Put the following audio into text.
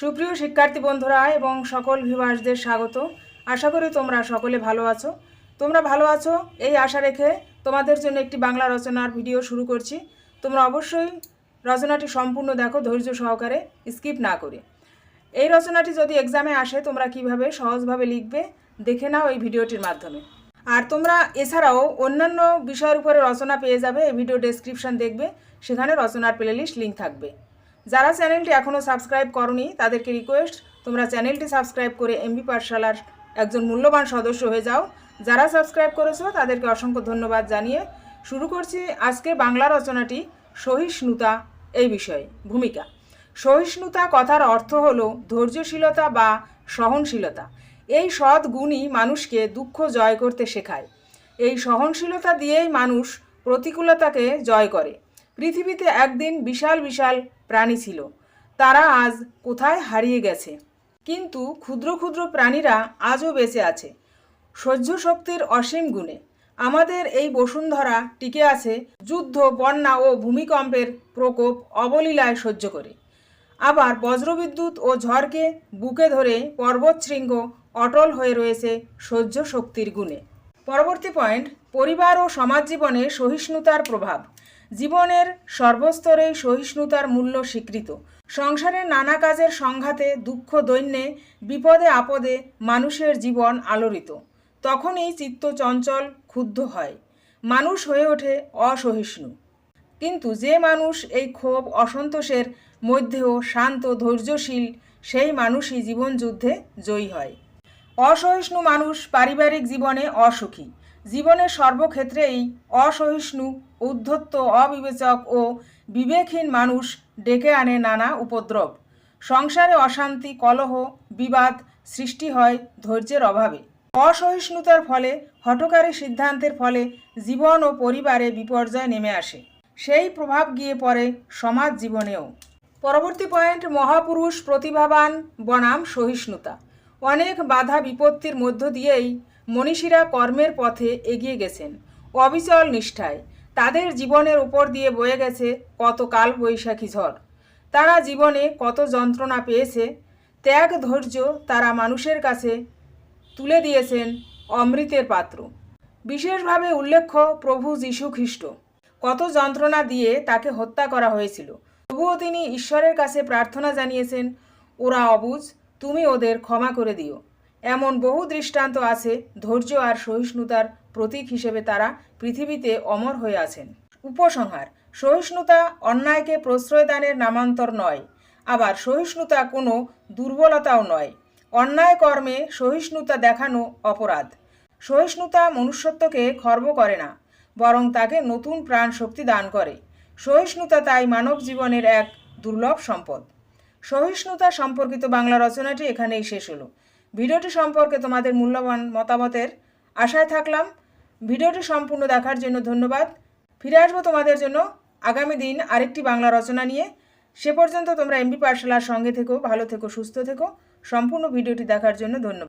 সুপ্রিয় শিক্ষার্থী বন্ধুরা এবং সকল ভিউয়ার্সদের স্বাগত। আশা করি তোমরা সকলে ভালো আছো। তোমরা ভালো আছো এই আশা রেখে তোমাদের জন্য একটি বাংলা রচনার ভিডিও শুরু করছি। তোমরা অবশ্যই রচনাটি সম্পূর্ণ দেখো ধৈর্য সহকারে স্কিপ না করে। এই রচনাটি যদি এক্সামে আসে, তোমরা কীভাবে সহজভাবে লিখবে, দেখে নাও এই ভিডিওটির মাধ্যমে। আর তোমরা এছাড়াও অন্যান্য বিষয়ের উপরে রচনা পেয়ে যাবে, এই ভিডিও ডেসক্রিপশন দেখবে, সেখানে রচনার প্লেলিস্ট লিঙ্ক থাকবে। যারা চ্যানেলটি এখনও সাবস্ক্রাইব করনি, তাদেরকে রিকোয়েস্ট তোমরা চ্যানেলটি সাবস্ক্রাইব করে এমবি পাঠশালার একজন মূল্যবান সদস্য হয়ে যাও। যারা সাবস্ক্রাইব করেছ, তাদেরকে অসংখ্য ধন্যবাদ জানিয়ে শুরু করছি আজকে বাংলা রচনাটি সহিষ্ণুতা এই বিষয়ে, ভূমিকা। সহিষ্ণুতা কথার অর্থ হল ধৈর্যশীলতা বা সহনশীলতা। এই সৎ গুণই মানুষকে দুঃখ জয় করতে শেখায়। এই সহনশীলতা দিয়েই মানুষ প্রতিকূলতাকে জয় করে। পৃথিবীতে একদিন বিশাল বিশাল প্রাণী ছিল। তারা আজ কোথায় হারিয়ে গেছে? কিন্তু ক্ষুদ্র ক্ষুদ্র প্রাণীরা আজও বেঁচে আছে। সহ্য শক্তির অসীম গুণে। আমাদের এই বসুন্ধরা টিকে আছে যুদ্ধ, বন্যা ও ভূমিকম্পের প্রকোপ অবলীলায় সহ্য করে। আবার বজ্রবিদ্যুৎ ও ঝড়কে বুকে ধরে পর্বতশৃঙ্গ অটল হয়ে রয়েছে সহ্য শক্তির গুণে। পরবর্তী পয়েন্ট পরিবার ও সমাজ জীবনে সহিষ্ণুতার প্রভাব। জীবনের সর্বস্তরেই সহিষ্ণুতার মূল্য স্বীকৃত। সংসারের নানা কাজের সংঘাতে, দুঃখ, দৈন্যে, বিপদে, আপদে মানুষের জীবন আলোড়িত। তখনই চিত্ত চঞ্চল, ক্ষুব্ধ হয়। মানুষ হয়ে ওঠে অসহিষ্ণু। কিন্তু যে মানুষ এই ক্ষোভ অসন্তোষের মধ্যেও শান্ত, ধৈর্যশীল, সেই মানুষই জীবনযুদ্ধে জয়ী হয়। অসহিষ্ণু মানুষ পারিবারিক জীবনে অসুখী। জীবনের সর্বক্ষেত্রেই অসহিষ্ণু, উদ্ধত্ত, অবিবেচক ও বিবেকহীন মানুষ ডেকে আনে নানা উপদ্রব। সংসারে অশান্তি, কলহ, বিবাদ সৃষ্টি হয় ধৈর্যের অভাবে। অসহিষ্ণুতার ফলে, হঠকারী সিদ্ধান্তের ফলে জীবন ও পরিবারে বিপর্যয় নেমে আসে। সেই প্রভাব গিয়ে পড়ে সমাজ জীবনেও। পরবর্তী পয়েন্ট, মহাপুরুষ প্রতিভাবান বনাম সহিষ্ণুতা। অনেক বাধা বিপত্তির মধ্য দিয়েই মনীষীরা কর্মের পথে এগিয়ে গেছেন। অবিচল নিষ্ঠায়। তাদের জীবনের উপর দিয়ে বয়ে গেছে কত কাল বৈশাখী ঝড়। তারা জীবনে কত যন্ত্রণা পেয়েছে। ত্যাগ, ধৈর্য তারা মানুষের কাছে তুলে দিয়েছেন অমৃতের পাত্র। বিশেষভাবে উল্লেখ্য প্রভু যীশু খ্রিস্ট। কত যন্ত্রণা দিয়ে তাকে হত্যা করা হয়েছিল। তবুও তিনি ঈশ্বরের কাছে প্রার্থনা জানিয়েছেন, ওরা অবুঝ, তুমি ওদের ক্ষমা করে দিও। এমন বহু দৃষ্টান্ত আছে ধৈর্য আর সহিষ্ণুতার প্রতীক হিসেবে তারা পৃথিবীতে অমর হয়ে আছেন। উপসংহার, সহিষ্ণুতা অন্যায়কে প্রশ্রয়দানের নামান্তর নয়, আবার সহিষ্ণুতা কোনো দুর্বলতাও নয়। অন্যায় কর্মে সহিষ্ণুতা দেখানো অপরাধ। সহিষ্ণুতা মনুষ্যত্বকে খর্ব করে না, বরং তাকে নতুন প্রাণ শক্তি দান করে। সহিষ্ণুতা তাই মানব জীবনের এক দুর্লভ সম্পদ। সহিষ্ণুতা সম্পর্কিত বাংলা রচনাটি এখানেই শেষ হলো। ভিডিওটি সম্পর্কে তোমাদের মূল্যবান মতামতের আশায় থাকলাম। ভিডিওটি সম্পূর্ণ দেখার জন্য ধন্যবাদ। ফিরে আসব তোমাদের জন্য আগামী দিন আরেকটি বাংলা রচনা নিয়ে। সে পর্যন্ত তোমরা এমবি পাঠশালার সঙ্গে থেকো, ভালো থেকো, সুস্থ থেকো। সম্পূর্ণ ভিডিওটি দেখার জন্য ধন্যবাদ।